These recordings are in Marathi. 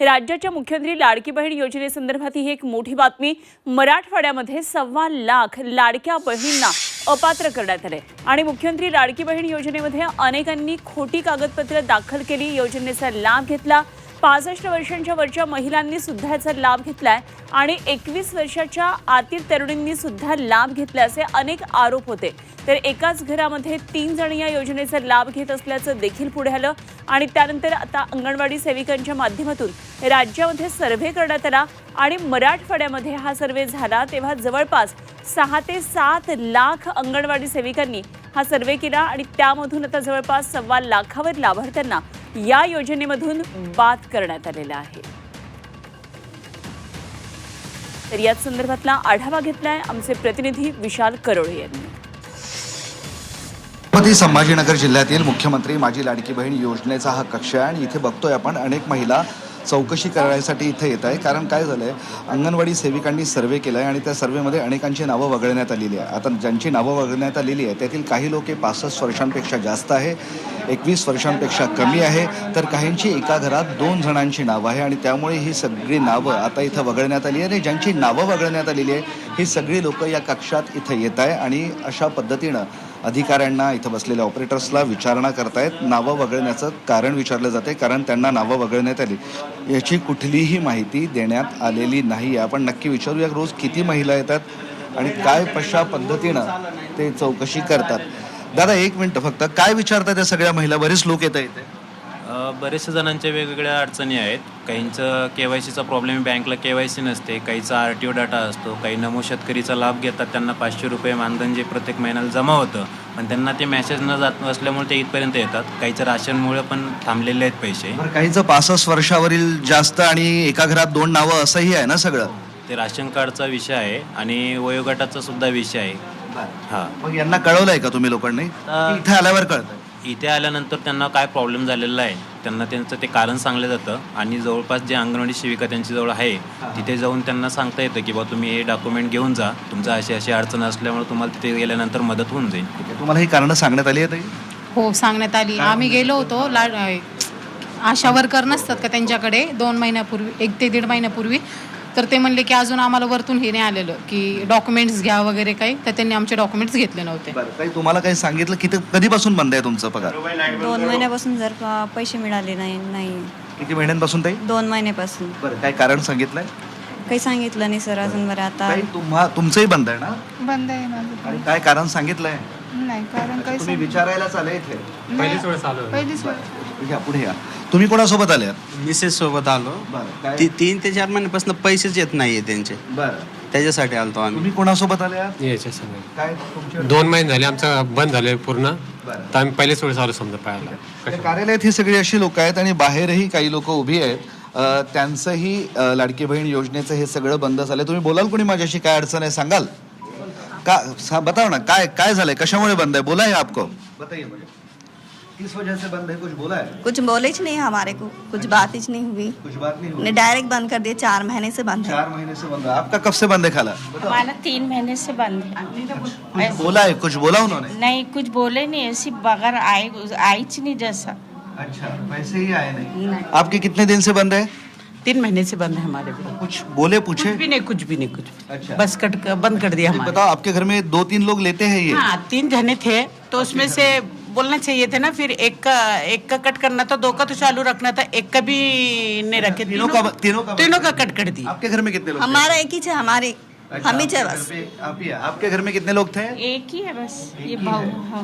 राज्याच्या मुख्यमंत्री लाडकी बहीण योजनेसंदर्भात ही एक मोठी बातमी. मराठवाड्यामध्ये सव्वा लाख लाडक्या बहिणींना अपात्र करण्यात आले. आणि मुख्यमंत्री लाडकी बहीण योजनेमध्ये अनेकांनी खोटी कागदपत्र दाखल केली योजनेचा लाभ घेतला. पासष्ट वर्षांच्या वरच्या महिलांनी सुद्धा याचा लाभ घेतलाय आणि एकवीस वर्षाच्या आतील तरुणींनी सुद्धा लाभ घेतल्याचे अनेक आरोप होते. तर एकाच घरामध्ये तीन जण या योजनेचा लाभ घेत असल्याचं देखील पुढे आलं. आणि त्यानंतर आता अंगणवाडी सेविकांच्या माध्यमातून राज्यामध्ये सर्व्हे करण्यात आला आणि मराठवाड्यामध्ये हा सर्व्हे झाला. तेव्हा जवळपास सहा ते सात लाख अंगणवाडी सेविकांनी हा सर्व्हे केला आणि त्यामधून आता जवळपास सव्वा लाखावर लाभार्थ्यांना या योजनेमधून बाद करण्यात आलेला आहे. तर याच संदर्भातला आढावा घेतलाय आमचे प्रतिनिधी विशाल करोळे यांनी. छत्रपती संभाजीनगर जिल्ह्यातील मुख्यमंत्री माझी लाडकी बहीण योजनेचा हा कक्ष आहे आणि इथे बघतोय आपण अनेक महिला चौकशी करण्यासाठी इथे येत आहे. कारण काय झालंय अंगणवाडी सेविकांनी सर्वे केला आहे आणि त्या सर्वेमध्ये अनेकांची नावं वगळण्यात आलेली आहे. आता ज्यांची नावं वगळण्यात आलेली आहे त्यातील काही लोक हे पासष्ट वर्षांपेक्षा जास्त आहे एकवीस वर्षांपेक्षा कमी आहे. तर काहींची एका घरात दोन जणांची नावं आहे आणि त्यामुळे ही सगळी नावं आता इथं वगळण्यात आली आहे आणि ज्यांची नावं वगळण्यात आलेली आहे ही सगळी लोक या कक्षात इथं येत आहे आणि अशा पद्धतीनं अधिकाऱ्यांना इथं बसलेल्या ऑपरेटर्सला विचारणा करतायत. नावं वगळण्याचं कारण विचारलं जाते कारण त्यांना नावं वगळण्यात आली. याची कुठलीही माहिती देण्यात आलेली नाही. आहे आपण नक्की विचारूया रोज किती महिला येतात आणि काय कशा पद्धतीनं ते चौकशी करतात. दादा एक मिनटं फक्त. काय विचारतात त्या सगळ्या महिला? बरेच लोक येत आहेत बरेचशा जणांच्या वेगवेगळ्या अडचणी आहेत. काहींचं के वाय सीचा प्रॉब्लेम बँकला के वाय सी नसते काहीचा आर टी ओ डाटा असतो काही नमो शेतकरीचा लाभ घेतात त्यांना पाचशे रुपये मानधन जे प्रत्येक महिन्याला जमा होतं पण त्यांना ते मेसेज न जात नसल्यामुळे ते इथपर्यंत येतात. काहीचं राशनमुळे पण थांबलेले आहेत पैसे. काहीचं पासष्ट वर्षावरील जास्त आणि एका घरात दोन नावं असंही आहे ना सगळं? ते राशन कार्डचा विषय आहे आणि वयोगटाचा सुद्धा विषय आहे. हां. मग यांना कळवलंय का तुम्ही लोकांनी? इथे आल्यावर कळतं. इथे आल्यानंतर त्यांना काय प्रॉब्लेम झालेला आहे त्यांना त्यांचं ते कारण सांगलं जातं आणि जवळपास जे अंगणवाडी सेविका त्यांच्याजवळ आहे तिथे जाऊन त्यांना सांगता येतं की बा तुम्ही हे डॉक्युमेंट घेऊन जा तुमचं अशी अशी अडचण असल्यामुळे तुम्हाला तिथे गेल्यानंतर मदत होऊन जाईल. तुम्हाला ही कारणं सांगण्यात आली आहेत हो सांगण्यात आली. आम्ही गेलो होतो ला आशा वर्कर नसतात का त्यांच्याकडे? दोन महिन्यापूर्वी एक ते दीड महिन्यापूर्वी. तर ते म्हणले की अजून आम्हाला वरतून हे नाही आलेलं की डॉक्युमेंट्स घ्या वगैरे काही. तर त्यांनी आमचे डॉक्युमेंट्स घेतले नव्हते. बरं काही तुम्हाला काही सांगितलं किती कधीपासून बंद आहे तुमचं पगार? दोन महिन्यापासून जर का पैसे मिळाले नाही नाही. किती महिन्यांपासून ताई? दोन महिन्यापासून. बरं काय कारण सांगितलंय? काही सांगितलं नाही सर अजून बरं आता. ताई तुम्हा तुमचंही बंद आहे ना? बंद आहे माझं आणि काय कारण सांगितलंय? नाही कारण काही तुम्ही विचारायला चालले इथे. पहिलीच वेळ पहिलीच वेळ या पुढे या. तुम्ही कोणासोबत आले? मिसेस सोबत आलो. बरं काय? ती तीन ते चार महिन्यापासून पैसेच येत नाहीये त्यांचे. बरं. त्याच्यासाठी आलतो आम्ही. तुम्ही कोणासोबत आले आहात? याच्या संग काय तुमचे? दोन महिने झाले आमचं बंद झाले पूर्ण. बरं. तर आम्ही पहिलेच वेळेस आलो समजा पाहायला. त्या कार्यालयात ही सगळी अशी लोक आहेत आणि बाहेरही काही लोक उभी आहेत. अ, त्यांचंही अ, लाडकी बहीण योजनेचं हे सगळं बंद झालंय. तुम्ही बोलाल कोणी माझ्याशी? काय अडचण आहे? सांगाल? का सा- बताओ ना काय काय झालंय? कशामुळे बंद आहे? बोला है आपको. बताइए मुझे। किस वजह से बंद है? कुछ बोला है? कुछ बोले ही नहीं हमारे को। कुछ बात ही नहीं हुई। कुछ बात नहीं हुई। ने डायरेक्ट बंद कर दिए चार महीने से बंद है। चार महीने से बंद है। आपका कब से बंद है खाला? हमारा तीन महीने से बंद है। कुछ बोला है? कुछ बोला उन्होंने? नहीं कुछ बोले नहीं। ऐसी बगैर आए आईच नहीं जैसा। अच्छा वैसे ही आए नहीं। आपके कितने दिन से बंद है? तीन महीने से बंद है हमारे भी। कुछ बोले पूछे? कुछ भी नहीं कुछ भी नहीं कुछ भी। अच्छा। बस कट बंद कर दिया हमारे। बताओ आपके घर में दो तीन लोग लेते हैं ये? हाँ तीन जने थे तो उसमें से बोलना चाहिए थे ना फिर एक का एक का कट करना था दो का तो चालू रखना था एक का भी नहीं रखे तीनों का तीनों का तीनों का कट कर दिया। आपके घर में कितने लोग थे? हमारा एक ही है हमारे अच्छा, हम ही आपके है घर बस। पे आप ही है। आपके घर में कितने लोग थे? एक ही है बस ये हाँ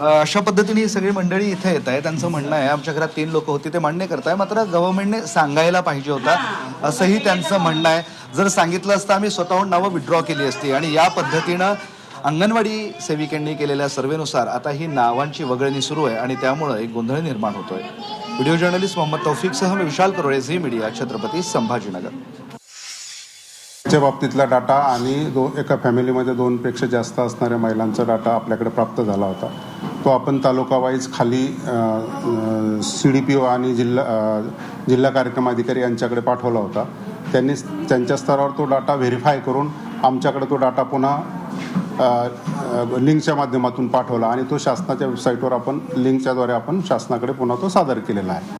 अ, अशा पद्धतीने ही सगळी मंडळी इथे येत आहे त्यांचं म्हणणं आहे आमच्या घरात तीन लोक होती ते मान्य करताय. मात्र गव्हर्नमेंटने सांगायला पाहिजे होता. असंही त्यांचं म्हणणं आहे. जर सांगितलं असतं आम्ही स्वतःहून नावं विड्रॉ केली असती. आणि या पद्धतीनं अंगणवाडी सेविकांनी केलेल्या सर्वेनुसार आता ही नावांची वगळणी सुरू आहे आणि त्यामुळं एक गोंधळ निर्माण होतोय. व्हिडिओ जर्नलिस्ट मोहम्मद तौफिकसह मी विशाल करोळे झी मीडिया छत्रपती संभाजीनगर. च्या बाबतीतला डाटा आणि दो एका फॅमिलीमध्ये दोनपेक्षा जास्त असणाऱ्या महिलांचा डाटा आपल्याकडे प्राप्त झाला होता. तो आपण तालुका वाईज खाली सी डी पी ओ आणि जिल्हा जिल्हा कार्यक्रम अधिकारी यांच्याकडे पाठवला होता. त्यांनी त्यांच्या स्तरावर तो डाटा व्हेरीफाय करून आमच्याकडे तो डाटा पुन्हा लिंकच्या माध्यमातून पाठवला आणि तो शासनाच्या वेबसाईटवर आपण लिंकच्याद्वारे आपण शासनाकडे पुन्हा तो सादर केलेला आहे.